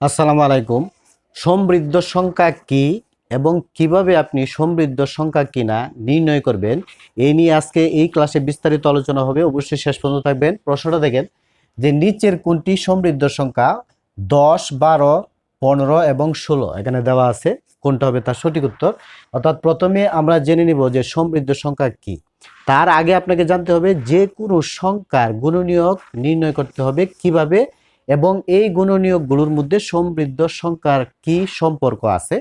আসসালামু আলাইকুম। সমৃদ্ধ সংখ্যা কি এবং কীভাবে আপনি সমৃদ্ধ সংখ্যা কিনা নির্ণয় করবেন এই নিয়ে আজকে এই ক্লাসে বিস্তারিত আলোচনা হবে। অবশ্যই শেষ পর্যন্ত থাকবেন। প্রশ্নটা দেখেন, যে নিচের কোনটি সমৃদ্ধ সংখ্যা? দশ, বারো, পনেরো এবং ষোলো। এখানে দেওয়া আছে কোনটা হবে তার সঠিক উত্তর। অর্থাৎ প্রথমে আমরা জেনে নিব যে সমৃদ্ধ সংখ্যা কি। তার আগে আপনাকে জানতে হবে যে কোনো সংখ্যার গুণনীয়ক নির্ণয় করতে হবে কীভাবে এবং এই গুণনীয়কগুলোর মধ্যে সমৃদ্ধ সংখ্যার কি সম্পর্ক আছে?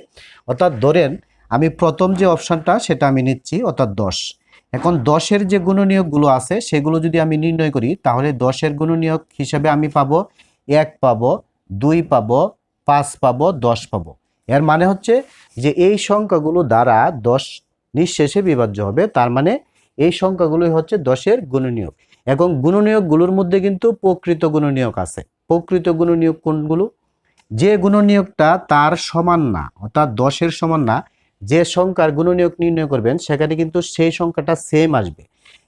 অর্থাৎ ধরেন, আমি প্রথম যে অপশানটা, সেটা আমি নিচ্ছি, অর্থাৎ দশ। এখন দশের যে গুণনীয়কগুলো আছে, সেগুলো যদি আমি নির্ণয় করি, তাহলে দশের গুণনীয়ক হিসাবে আমি পাবো এক পাবো, দুই পাবো, পাঁচ পাবো, দশ পাবো। এর মানে হচ্ছে যে এই সংখ্যাগুলো দ্বারা দশ নিঃশেষে বিভাজ্য হবে, তার মানে এই সংখ্যাগুলোই হচ্ছে দশের গুণনীয়ক। এবং গুণনীয়কগুলোর মধ্যে কিন্তু প্রকৃত গুণনীয়ক আছে। প্রকৃত গুণনীয়ক কোনগুলো? যে গুণনীয়কটা তার সমান না, অর্থাৎ দশের সমান না, যে সংখ্যার গুণনীয়ক নির্ণয় করবেন, সেখানে কিন্তু সেই সংখ্যাটা সেম আসবে।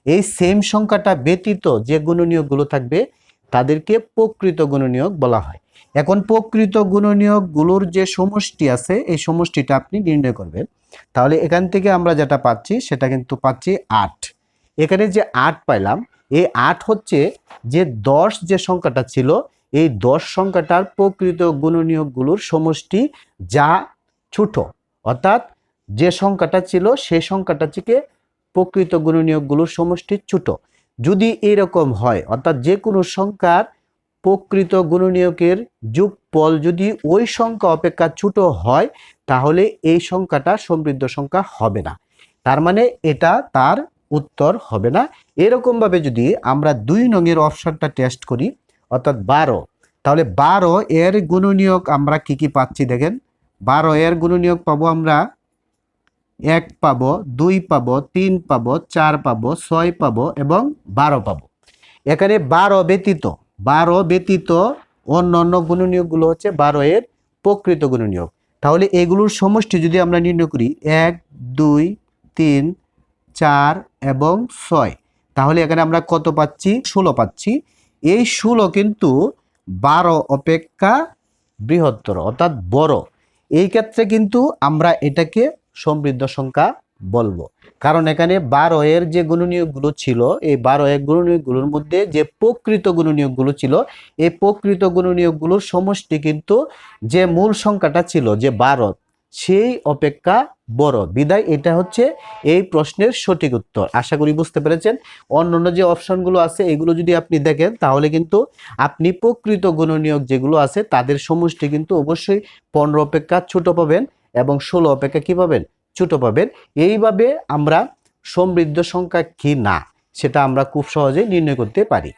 এই সেম সংখ্যাটা ব্যতীত যে গুণনীয়কগুলো থাকবে, তাদেরকে প্রকৃত গুণনীয়ক বলা হয়। এখন প্রকৃত গুণনীয়কগুলোর যে সমষ্টি আছে, এই সমষ্টিটা আপনি নির্ণয় করবেন। তাহলে এখান থেকে আমরা যেটা পাচ্ছি, সেটা কিন্তু পাচ্ছি আট। এখানে যে আট পাইলাম, এই আট হচ্ছে যে দশ যে সংখ্যাটা ছিল এই দশ সংখ্যাটার প্রকৃত গুণনীয়কগুলোর সমষ্টি যা ছোট। অর্থাৎ যে সংখ্যাটা ছিল সেই সংখ্যাটা থেকে প্রকৃত গুণনীয়কগুলোর সমষ্টি ছোট। যদি এরকম হয়, অর্থাৎ যে কোনো সংখ্যার প্রকৃত গুণনীয়কের যোগফল যদি ওই সংখ্যা অপেক্ষা ছোট হয়, তাহলে এই সংখ্যাটা সমৃদ্ধ সংখ্যা হবে না। তার মানে এটা তার উত্তর হবে না। এরকমভাবে যদি আমরা দুই নঙের অপশনটা টেস্ট করি অর্থাৎ বারো। তাহলে বারো এর গুণনীয়ক আমরা কি কি পাচ্ছি দেখেন? বারো এর গুণনীয়ক পাবো আমরা এক পাবো, দুই পাবো, তিন পাবো, চার পাবো, ছয় পাবো এবং বারো পাবো। এখানে বারো ব্যতীত বারো ব্যতীত অন্য অন্য গুণনীয়কগুলো হচ্ছে বারো এর প্রকৃত গুণনীয়ক। তাহলে এগুলোর সমষ্টি যদি আমরা নির্ণয় করি, এক, দুই, তিন, চার এবং ছয়, তাহলে এখানে আমরা কত পাচ্ছি? ষোলো পাচ্ছি। এই ষোলো কিন্তু বারো অপেক্ষা বৃহত্তর, অর্থাৎ বড়। এই ক্ষেত্রে কিন্তু আমরা এটাকে সমৃদ্ধ সংখ্যা বলব। কারণ এখানে বারো এর যে গুণনীয়কগুলো ছিল, এই বারো এর গুণনীয়কগুলোর মধ্যে যে প্রকৃত গুণনীয়কগুলো ছিল, এই প্রকৃত গুণনীয়কগুলোর সমষ্টি কিন্তু যে মূল সংখ্যাটা ছিল, যে বারো, সেই অপেক্ষা বড়। বিদায়, এটা হচ্ছে এই প্রশ্নের সঠিক উত্তর। আশা করি বুঝতে পেরেছেন। অন্যান্য যে অপশনগুলো আছে, এগুলো যদি আপনি দেখেন, তাহলে কিন্তু আপনি প্রকৃত গুণনীয়ক যেগুলো আছে, তাদের সমষ্টি কিন্তু অবশ্যই পনেরো অপেক্ষা ছোট পাবেন এবং ষোলো অপেক্ষা কি পাবেন? ছোট পাবেন। এইভাবে আমরা সমৃদ্ধ সংখ্যা কি না, সেটা আমরা খুব সহজেই নির্ণয় করতে পারি।